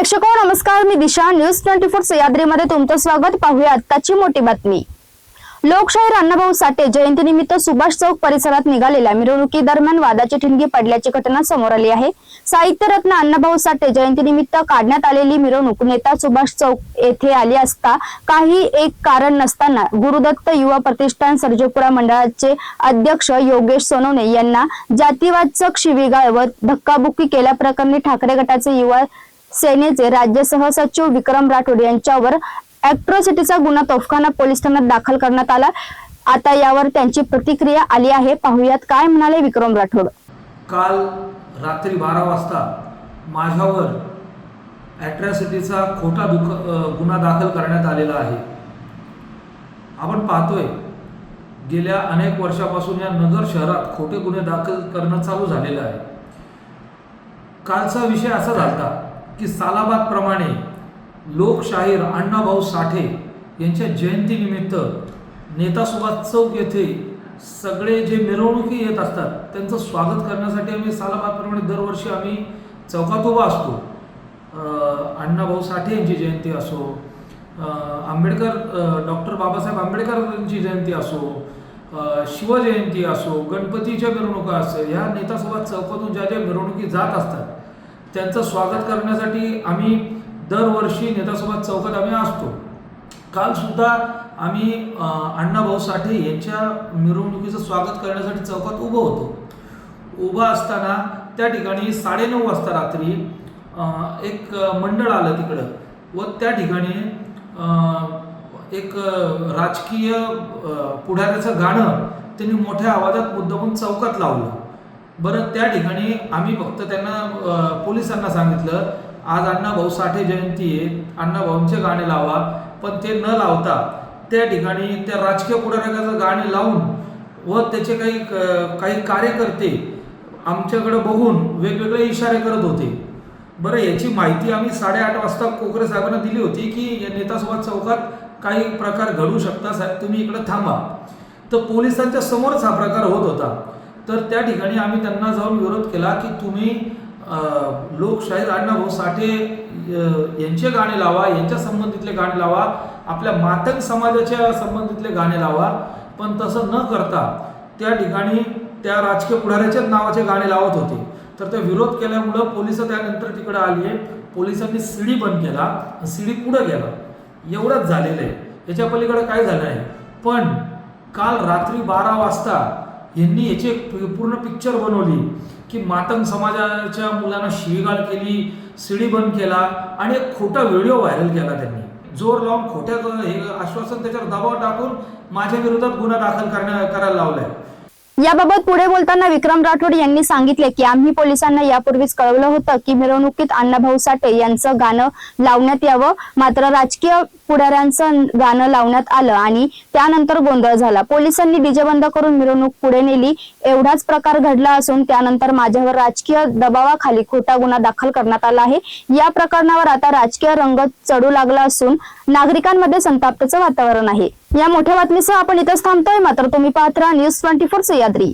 प्रेक्षको नमस्कार मी Disha. News twenty four सह्याद्रीमध्ये तुमचं स्वागत. पाहूया आत्ताची मोठी बातमी. लोकशाहीर अण्णाभाऊ साठे जयंतीनिमित्त सुभाष चौक परिसरात निघालेल्या मिरवणुकीदरम्यान वादाची ठिणगी पडल्याची घटना समोर आली आहे. साहित्यरत्न अण्णाभाऊ साठे जयंतीनिमित्त काढण्यात आलेली मिरवणूक नेता सुभाष चौक येथे आली असता काही एक कारण नसताना गुरुदत्त युवा प्रतिष्ठान सर्जेपुरा मंडळाचे अध्यक्ष योगेश सोनवणे यांना जातीवाचक शिवीगाळ व धक्काबुक्की केल्याप्रकरणी ठाकरे गटाचे युवा सेनेचे राज्य सहसचिव विक्रम राठोड यांच्यावर ऍट्रॉसिटीचा गुन्हा तोफखाना पोलीस ठाण्यात दाखल करण्यात आला. आता यावर त्यांची प्रतिक्रिया आली आहे. पाहुयात काय म्हणाले विक्रम राठोड. काल रात्री बारा वाजता माझ्यावर ॲट्रॅसिटीचा खोटा दुख गुन्हा दाखल करण्यात आलेला आहे. आपण पाहतोय गेल्या अनेक वर्षापासून या नगर शहरात खोटे गुन्हे दाखल करणं चालू झालेलं आहे. कालचा विषय असा झाला की सालाबादप्रमाणे लोकशाहीर अण्णाभाऊ साठे यांच्या जयंतीनिमित्त नेता सुभाष चौक येथे सगळे जे मिरवणुकी येत असतात त्यांचं स्वागत करण्यासाठी आम्ही सालाबादप्रमाणे दरवर्षी आम्ही चौकात उभा असतो. अण्णाभाऊ साठे यांची जयंती असो आंबेडकर डॉक्टर बाबासाहेब आंबेडकरांची जयंती असो शिवजयंती असो गणपतीच्या मिरवणुका असो ह्या नेता सुभाष चौकातून ज्या ज्या मिरवणुकी जात असतात त्यांचं स्वागत करण्यासाठी आम्ही दरवर्षी नेतासोबत चौकात आम्ही असतो. कालसुद्धा आम्ही अण्णाभाऊ साठे यांच्या मिरवणुकीचं स्वागत करण्यासाठी चौकात उभं होतो. उभं असताना त्या ठिकाणी साडेनऊ वाजता रात्री एक मंडळ आलं तिकडं व त्या ठिकाणी एक राजकीय पुढाऱ्याचं गाणं त्यांनी मोठ्या आवाजात मुद्दामून चौकात लावलं. बरं त्या ठिकाणी आम्ही फक्त त्यांना पोलिसांना सांगितलं आज अण्णाभाऊ साठे जयंती आहे अण्णाभाऊंचे गाणे लावा पण ते न लावता त्या ठिकाणी त्या राजकीय पुढाऱ्याचं गाणे लावून व त्याचे काही क- काही कार्यकर्ते आमच्याकडे बघून वेगवेगळे इशारे करत होते. बरं याची माहिती आम्ही साडेआठ वाजता कोकरे साहेबांना दिली होती की या नेतासोबत चौकात काही प्रकार घडू शकता साहेब तुम्ही इकडं थांबा. तर पोलिसांच्या समोरच हा प्रकार होत होता. तर त्या ठिकाणी आम्ही त्यांना जाऊन विरोध केला की तुम्ही लोकशाहीर अण्णाभाऊ साठे यांचे गाणे लावा यांच्या संबंधितले गाणे लावा आपल्या मातंग समाजाच्या संबंधितले गाणे लावा पण तसं न करता त्या ठिकाणी त्या राजकीय पुढाऱ्याच्याच नावाचे गाणे लावत होते. तर ते विरोध केल्यामुळं पोलीस त्यानंतर तिकडे आली. पोलिसांनी सीडी बंद केला सीडी पुढं गेला. एवढंच झालेलं आहे. याच्या पलीकडे काय झालं आहे? पण काल रात्री बारा वाजता यांनी याची एक पूर्ण पिक्चर बनवली की मातंग समाजाच्या मुलांना शिवीगाळ केली सीडी बंद केला आणि एक खोटा व्हिडिओ व्हायरल केला त्यांनी. जोर लावून खोट्या हे आश्वासन त्याच्यावर दबाव टाकून माझ्या विरोधात गुन्हा दाखल करण्या करायला लावलाय. याबाबत पुढे बोलताना विक्रम राठोड यांनी सांगितले की आम्ही पोलिसांना यापूर्वीच कळवलं होतं की मिरवणुकीत अण्णाभाऊ साठे यांचं गाणं लावण्यात यावं. मात्र राजकीय पुढाऱ्यांचं गाणं लावण्यात आलं आणि त्यानंतर गोंधळ झाला. पोलिसांनी डीजे बंद करून मिरवणूक पुढे नेली. एवढाच प्रकार घडला असून त्यानंतर माझ्यावर राजकीय दबावाखाली खोटा गुन्हा दाखल करण्यात आला आहे. या प्रकरणावर आता राजकीय रंग चढू लागला असून नागरिकांमध्ये संतापाचं वातावरण आहे. या मोठ्या बातमीसह आपण इथंच थांबतोय. मात्र तुम्ही पाहत राहा न्यूज ट्वेंटी फोर सह्याद्री